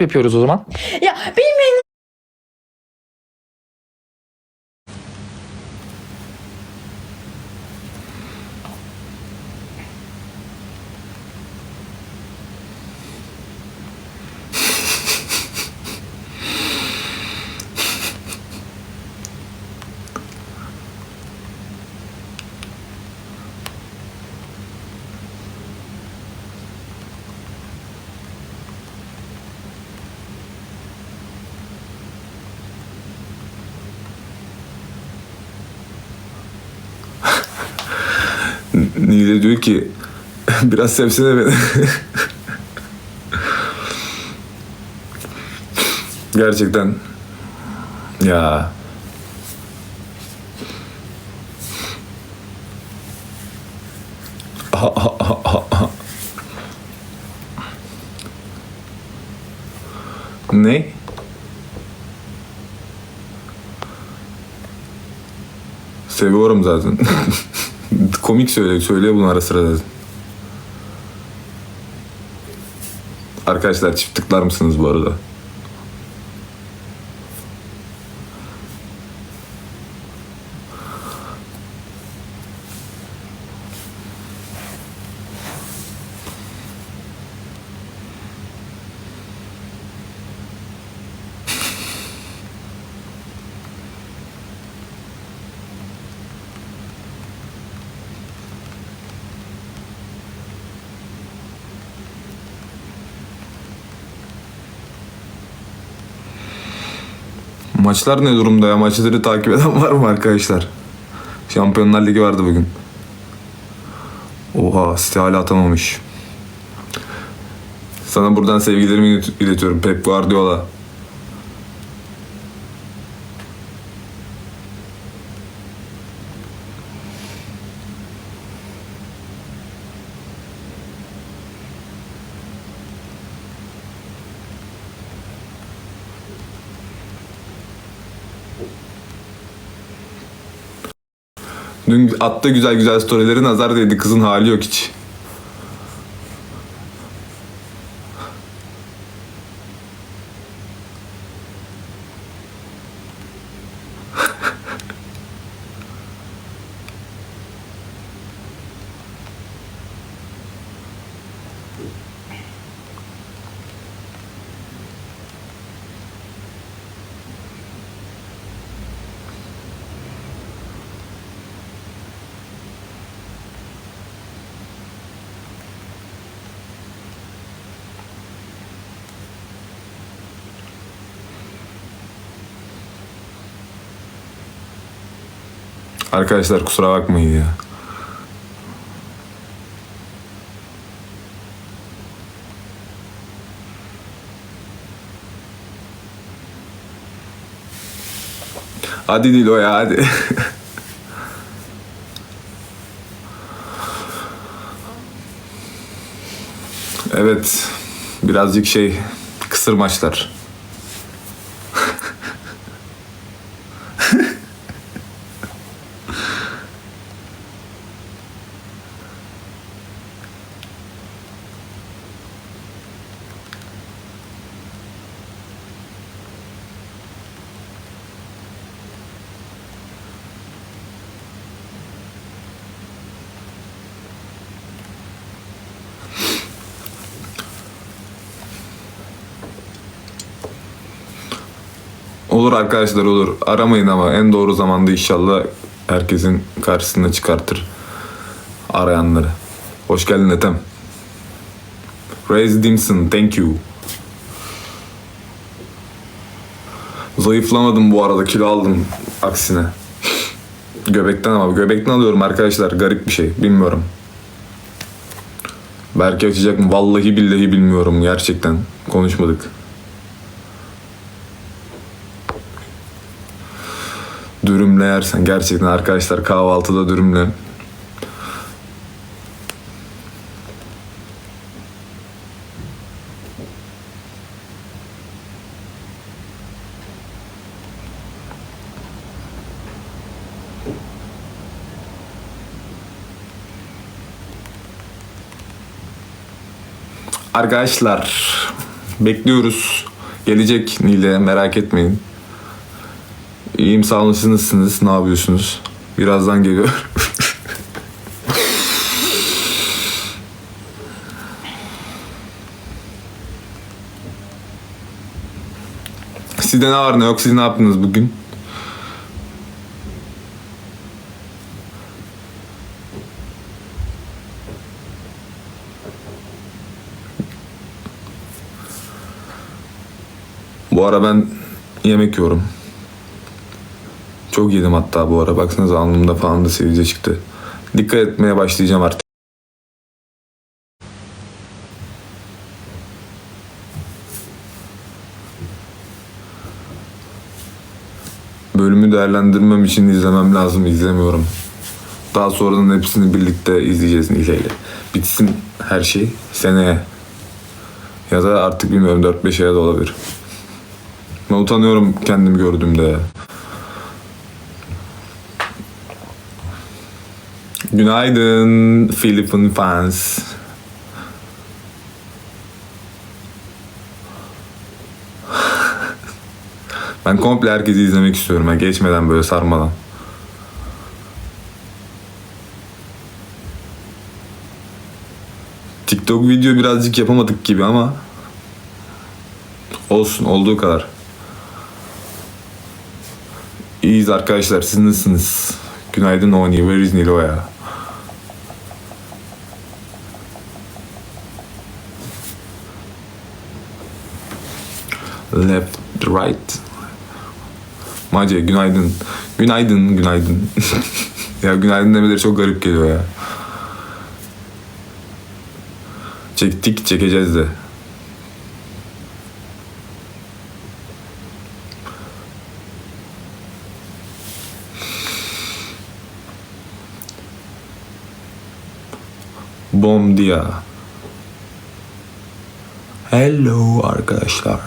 yapıyoruz o zaman. Ya bilmeyin. Nile diyor ki biraz sevsene beni. Gerçekten ya ne? Seviyorum zaten. Komik söyle, söyle bunu ara sıra. Arkadaşlar çift tıklar mısınız bu arada? Maçlar ne durumda ya? Maçları takip eden var mı arkadaşlar? Şampiyonlar Ligi vardı bugün. Oha City hala atamamış. Sana buradan sevgilerimi ilet- iletiyorum Pep Guardiola. Dün attı güzel güzel storyleri nazar değdi. Kızın hali yok hiç. Arkadaşlar kusura bakmayın ya. Hadi değil o ya hadi. evet. Birazcık şey kısır maçlar. Olur arkadaşlar olur. Aramayın ama en doğru zamanda inşallah herkesin karşısına çıkartır arayanları. Hoş geldin Ethem. Raise Dimson, thank you. Zayıflamadım bu arada, kilo aldım aksine. Göbekten ama göbekten alıyorum arkadaşlar. Garip bir şey, bilmiyorum. Belki açacak mı? Vallahi billahi bilmiyorum gerçekten. Konuşmadık. dürümle yersen gerçekten arkadaşlar kahvaltıda dürümle Arkadaşlar Bekliyoruz. Gelecek Nile merak etmeyin. İyiyim sağ olun siz nasılsınız? Ne yapıyorsunuz? Birazdan geliyor. Sizde ne var ne yok? Siz ne yaptınız bugün? Bu ara ben yemek yiyorum. Çok yedim hatta bu ara. Baksanıza alnımda falan da sivilce çıktı. Dikkat etmeye başlayacağım artık. Bölümü değerlendirmem için izlemem lazım. izlemiyorum. Daha sonradan hepsini birlikte izleyeceğiz Nile ile. Bitsin her şey seneye. Ya da artık bilmiyorum 4-5 aya da olabilir. Ben utanıyorum kendimi gördüğümde Günaydın Philippine fans. Ben komple herkesi izlemek istiyorum. Yani geçmeden böyle sarmadan. TikTok video birazcık yapamadık gibi ama olsun olduğu kadar. İyiyiz arkadaşlar siz nasılsınız? Günaydın Oni, where is Niloya? Left, right. Mace günaydın. Günaydın, günaydın. ya günaydın demeleri çok garip geliyor ya. Çektik, çekeceğiz de. Bom dia. Hello arkadaşlar.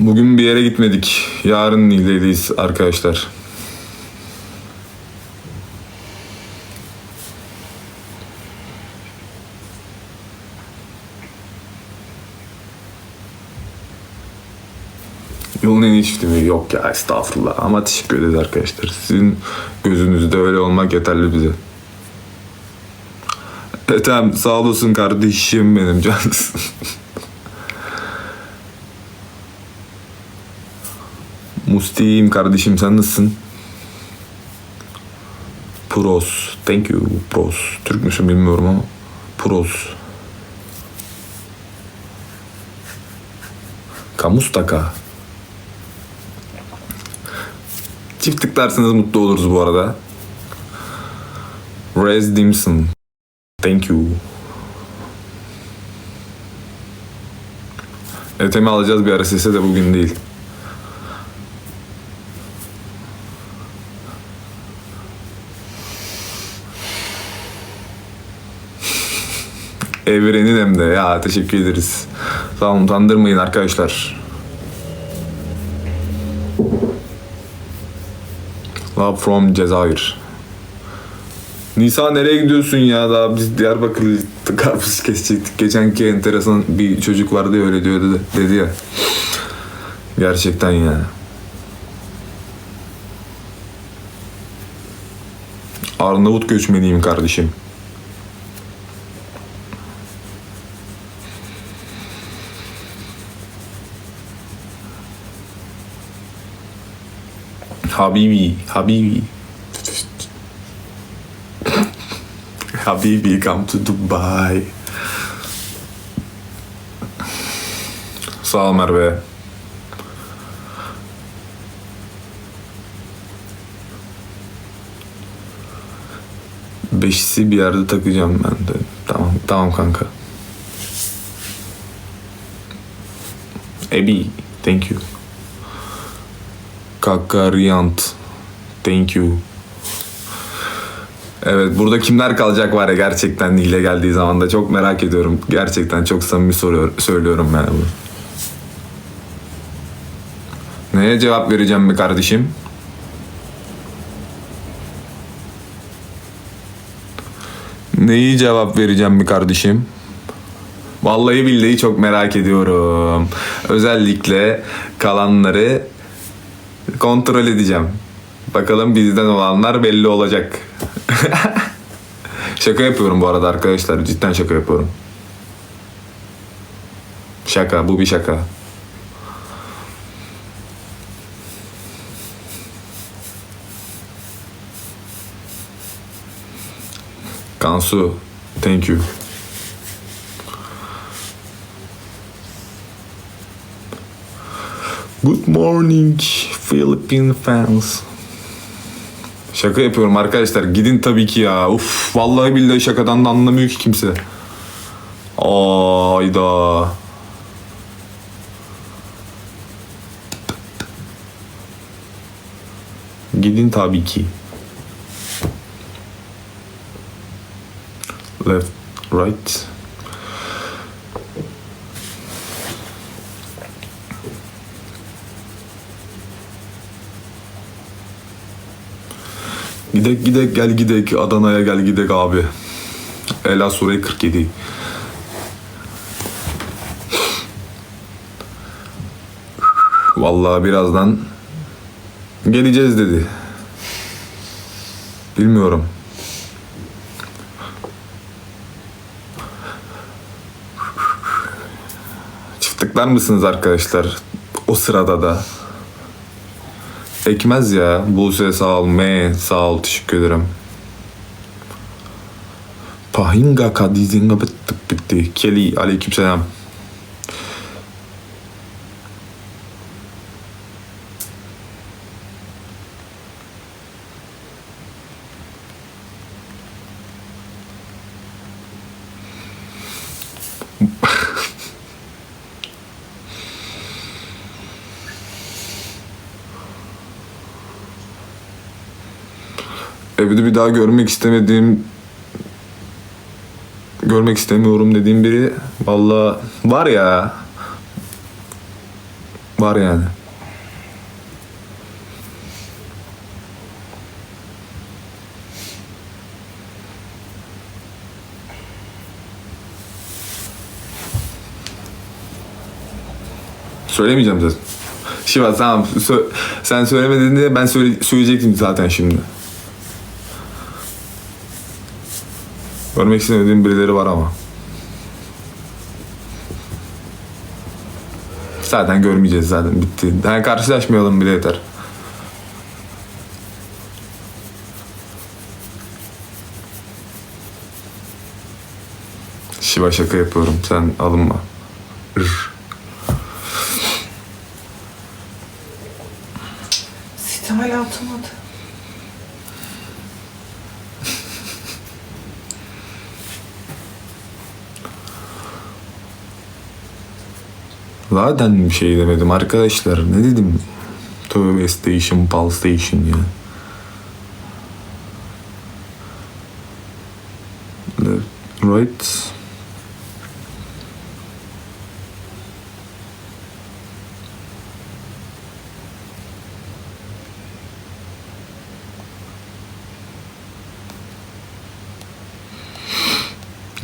Bugün bir yere gitmedik. Yarın Niğde'deyiz arkadaşlar. Yolun en iyi mi? Yok ya estağfurullah. Ama teşekkür ederiz arkadaşlar. Sizin gözünüzde öyle olmak yeterli bize. Ethem sağ olasın kardeşim benim cansın. Musti'yim kardeşim sen nasılsın? Pros. Thank you Pros. Türk müsün bilmiyorum ama. Pros. Kamustaka. Çift tıklarsanız mutlu oluruz bu arada. Rez Dimson. Thank you. Ethem'i alacağız bir ara sese de bugün değil. Evrenin hem de ya teşekkür ederiz. Sağ olun utandırmayın arkadaşlar. Love from Cezayir. Nisa nereye gidiyorsun ya? Daha biz Diyarbakır'ı karpuz kesecektik. Geçenki enteresan bir çocuk vardı ya öyle diyor dedi, ya. Gerçekten ya. Arnavut göçmeniyim kardeşim. Habibi, Habibi. Habibi, come to Dubai. Sağ ol Merve. Beşisi bir yerde takacağım ben de. Tamam, tamam kanka. Ebi, thank you. Kakaryant. Thank you. Evet burada kimler kalacak var ya gerçekten Nile geldiği zaman da çok merak ediyorum. Gerçekten çok samimi soruyor, söylüyorum ben bunu. Neye cevap vereceğim mi kardeşim? Neyi cevap vereceğim bir kardeşim? Vallahi billahi çok merak ediyorum. Özellikle kalanları kontrol edeceğim. Bakalım bizden olanlar belli olacak. şaka yapıyorum bu arada arkadaşlar. Cidden şaka yapıyorum. Şaka. Bu bir şaka. Kansu. Thank you. Good morning Philippine fans. Şaka yapıyorum arkadaşlar. Gidin tabii ki ya. Uf vallahi billahi şakadan da anlamıyor ki kimse. Ayda. Gidin tabii ki. Left, right. Gidek gidek gel gidek Adana'ya gel gidek abi. Ela Sure 47. Vallahi birazdan geleceğiz dedi. Bilmiyorum. Çiftlikler mısınız arkadaşlar? O sırada da. Ekmez ya. Buse sağ ol. Me sağ ol. Teşekkür ederim. Pahinga kadizinga bittik bitti. Kelly aleykümselam. Evde bir daha görmek istemediğim görmek istemiyorum dediğim biri valla var ya var yani. Söylemeyeceğim zaten. Şiva tamam sö- sen söylemedin diye ben söyle- söyleyecektim zaten şimdi. Görmek istemediğim birileri var ama. Zaten görmeyeceğiz zaten bitti. Yani karşılaşmayalım bile yeter. Şiva şaka yapıyorum sen alınma. Rr. Site hala atamadı. Zaten bir şey demedim arkadaşlar. Ne dedim? Tövbe station, pal station ya. Left, right.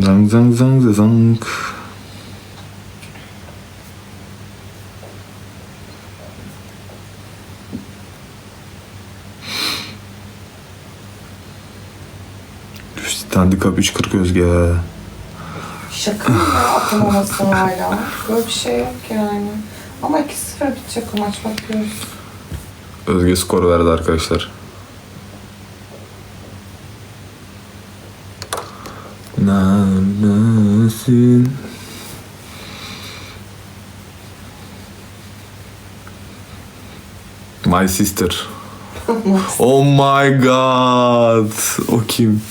Zang zang zang zang. Handikap 3.40 Özge. Şaka mı ya atamaması hala? Böyle bir şey yok yani. Ama 2-0 bitecek o maç bakıyoruz. Özge skor verdi arkadaşlar. Neredesin? My sister. Oh my god. O kim?